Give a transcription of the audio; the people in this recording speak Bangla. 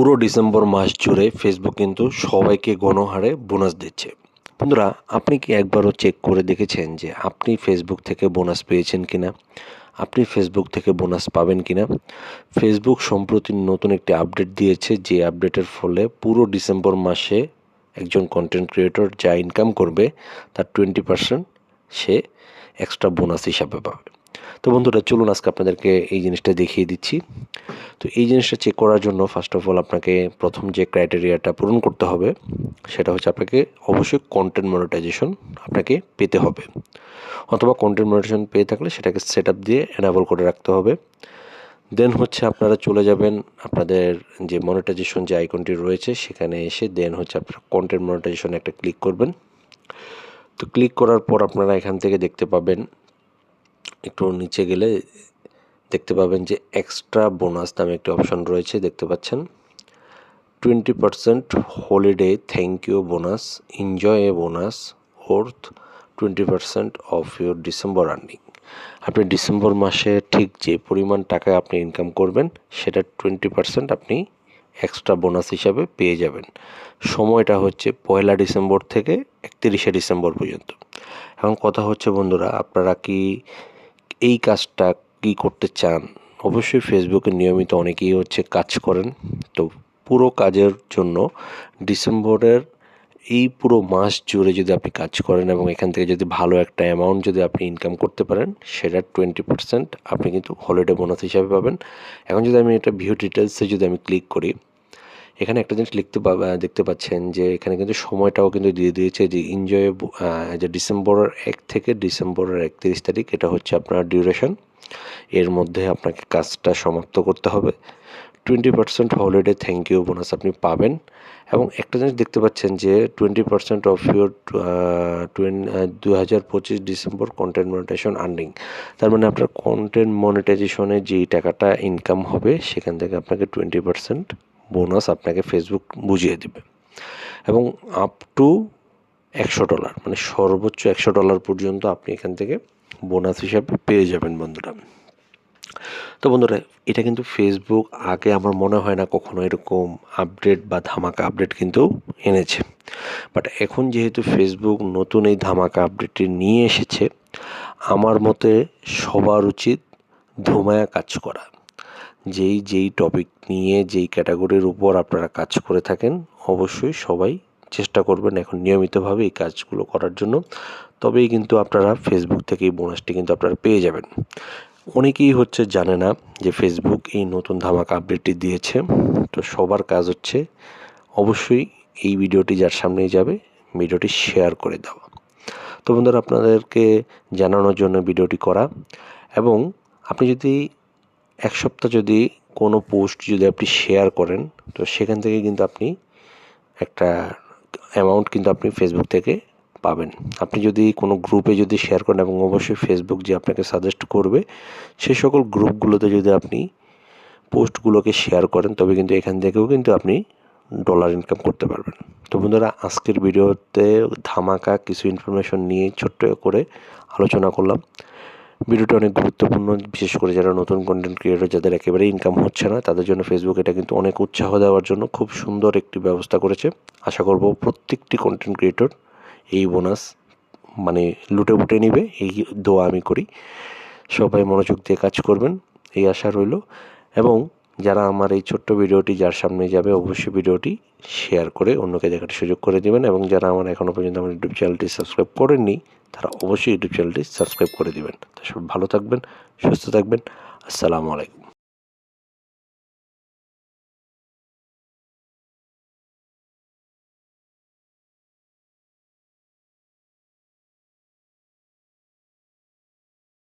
পুরো ডিসেম্বর মাস জুড়ে ফেসবুক কিন্তু সবাইকে গণহারে বোনাস দিচ্ছে। বন্ধুরা, আপনি কি একবারও চেক করে দেখেছেন যে আপনি ফেসবুক থেকে বোনাস পেয়েছেন কিনা? আপনি ফেসবুক থেকে বোনাস পাবেন কিনা? ফেসবুক সম্প্রতি নতুন একটি আপডেট দিয়েছে, যে আপডেটের ফলে পুরো ডিসেম্বর মাসে একজন কন্টেন্ট ক্রিয়েটর যা ইনকাম করবে, তার টোয়েন্টি পার্সেন্ট সে এক্সট্রা বোনাস হিসাবে পাবে। তো বন্ধুরা, চলুন আজকে আপনাদেরকে এই জিনিসটা দেখিয়ে দিচ্ছি। তো এই জিনিসটা চেক করার জন্য ফার্স্ট অফ অল আপনাকে প্রথম যে ক্রাইটেরিয়াটা পূরণ করতে হবে, সেটা হচ্ছে আপনাকে অবশ্যই কন্টেন্ট মনিটাইজেশন আপনাকে পেতে হবে। অথবা কন্টেন্ট মনিটাইজেশন পেয়ে থাকলে সেটাকে সেট দিয়ে এনাবল করে রাখতে হবে। দেন হচ্ছে আপনারা চলে যাবেন আপনাদের যে মনিটাইজেশন যে আইকনটি রয়েছে, সেখানে এসে দেন হচ্ছে আপনার কন্টেন্ট মনিটাইজেশন একটা ক্লিক করবেন। তো ক্লিক করার পর আপনারা এখান থেকে দেখতে পাবেন একটু নিচে গেলে দেখতে পাবেন যে এক্সট্রা বোনাস নামে একটি অপশন রয়েছে, দেখতে পাচ্ছেন। Twenty percent holiday thank you bonus enjoy a bonus worth twenty percent of your December earning আপনি ডিসেম্বর মাসে ঠিক যে পরিমাণ টাকা আপনি ইনকাম করবেন, সেটা টোয়েন্টি পারসেন্ট আপনি এক্সট্রা বোনাস হিসাবে পেয়ে যাবেন। সময়টা হচ্ছে পয়লা ডিসেম্বর থেকে একত্রিশে ডিসেম্বর পর্যন্ত। এখন কথা হচ্ছে বন্ধুরা, আপনারা কি এই কাজটা কি করতে চান? অবশ্যই ফেসবুকে নিয়মিত অনেকেই হচ্ছে কাজ করেন। তো পুরো কাজের জন্য ডিসেম্বরের এই পুরো মাস জুড়ে যদি আপনি কাজ করেন এবং এখান থেকে যদি ভালো একটা অ্যামাউন্ট যদি আপনি ইনকাম করতে পারেন সেটার টোয়েন্টি পার্সেন্ট আপনি কিন্তু হলিডে বোনাস হিসাবে পাবেন। এখন যদি আমি এটা ভিউ ডিটেলসে যদি আমি ক্লিক করি এখানে একটা জিনিস লিখতে দেখতে পাচ্ছেন যে এখানে কিন্তু সময়টাও কিন্তু দিয়ে দিয়েছে যে এনজয় যে ডিসেম্বরের এক থেকে ডিসেম্বরের একত্রিশ তারিখ এটা হচ্ছে আপনার ডিউরেশন এর মধ্যে আপনাকে কাজটা সমাপ্ত করতে হবে। Twenty percent holiday thank you bonus আপনি পাবেন। এবং একটা জিনিস দেখতে পাচ্ছেন যে টোয়েন্টি পার্সেন্ট অফ ইউর দু হাজার পঁচিশ ডিসেম্বর কন্টেন্ট মনিটাইজেশন আর্নিং তার মানে আপনার কন্টেন্ট মনিটাইজেশনে যেই টাকাটা ইনকাম হবে সেখান থেকে আপনাকে টোয়েন্টি পার্সেন্ট বোনাস আপনাকে ফেসবুক বুঝিয়ে দেবে। এবং আপ টু একশো ডলার মানে সর্বোচ্চ একশো ডলার পর্যন্ত আপনি এখান থেকে বোনাস হিসাবে পেয়ে যাবেন বন্ধুরা। তো বন্ধুরা, এটা কিন্তু ফেসবুক আগে আমার মনে হয় না কখনো এরকম আপডেট বা ধামাকা আপডেট কিন্তু এনেছে। বাট এখন যেহেতু ফেসবুক নতুন এই ধামাকা আপডেটটি নিয়ে এসেছে, আমার মতে সবার উচিত ধুমায়া কাজ করা। যেই যেই টপিক নিয়ে, যেই ক্যাটাগরির উপর আপনারা কাজ করে থাকেন, অবশ্যই সবাই চেষ্টা করবেন এখন নিয়মিতভাবে এই কাজগুলো করার জন্য। তবেই কিন্তু আপনারা ফেসবুক থেকে এই বোনাসটি কিন্তু আপনারা পেয়ে যাবেন। অনেকেই হচ্ছে জানে না যে ফেসবুক এই নতুন ধামাকা আপডেটটি দিয়েছে। তো সবার কাজ হচ্ছে অবশ্যই এই ভিডিওটি যার সামনেই যাবে, ভিডিওটি শেয়ার করে দেওয়া। তো বন্ধুরা, আপনাদেরকে জানানোর জন্য ভিডিওটি করা। এবং আপনি যদি এক সপ্তাহ যদি কোনো পোস্ট যদি আপনি শেয়ার করেন, তো সেখান থেকে কিন্তু আপনি একটা অ্যামাউন্ট কিন্তু আপনি ফেসবুক থেকে পাবেন। আপনি যদি কোনো গ্রুপে যদি শেয়ার করেন এবং অবশ্যই ফেসবুক যে আপনাকে সাজেস্ট করবে সেই সকল গ্রুপগুলোতে যদি আপনি পোস্টগুলোকে শেয়ার করেন, তবে কিন্তু এখান থেকেও কিন্তু আপনি ডলার ইনকাম করতে পারবেন। তো বন্ধুরা, আজকের ভিডিওতে ধামাকা কিছু ইনফরমেশন নিয়ে ছোট্ট করে আলোচনা করলাম। ভিডিওটা অনেক গুরুত্বপূর্ণ, বিশেষ করে যারা নতুন কন্টেন্ট ক্রিয়েটর যাদের একেবারে ইনকাম হচ্ছে না, তাদের জন্য ফেসবুক এটা কিন্তু অনেক উৎসাহ দেওয়ার জন্য খুব সুন্দর একটি ব্যবস্থা করেছে। আশা করব প্রত্যেকটি কন্টেন্ট ক্রিয়েটর এই বোনাস মানে লুটে বুটে নিবে, এই দোয়া আমি করি। সবাই মনোযোগ দিয়ে কাজ করবেন, এই আশা রইল। এবং যারা আমার এই ছোট্ট ভিডিওটি যার সামনে যাবে, অবশ্যই ভিডিওটি শেয়ার করে অন্যকে দেখার সুযোগ করে দেবেন এবং যারা আমার এখনও পর্যন্ত আমার ইউটিউব চ্যানেলটি সাবস্ক্রাইব করেননি, তারা অবশ্যই ইউটিউব চ্যানেলটি সাবস্ক্রাইব করে দেবেন। তো সব ভালো থাকবেন, সুস্থ থাকবেন। আসসালামু আলাইকুম।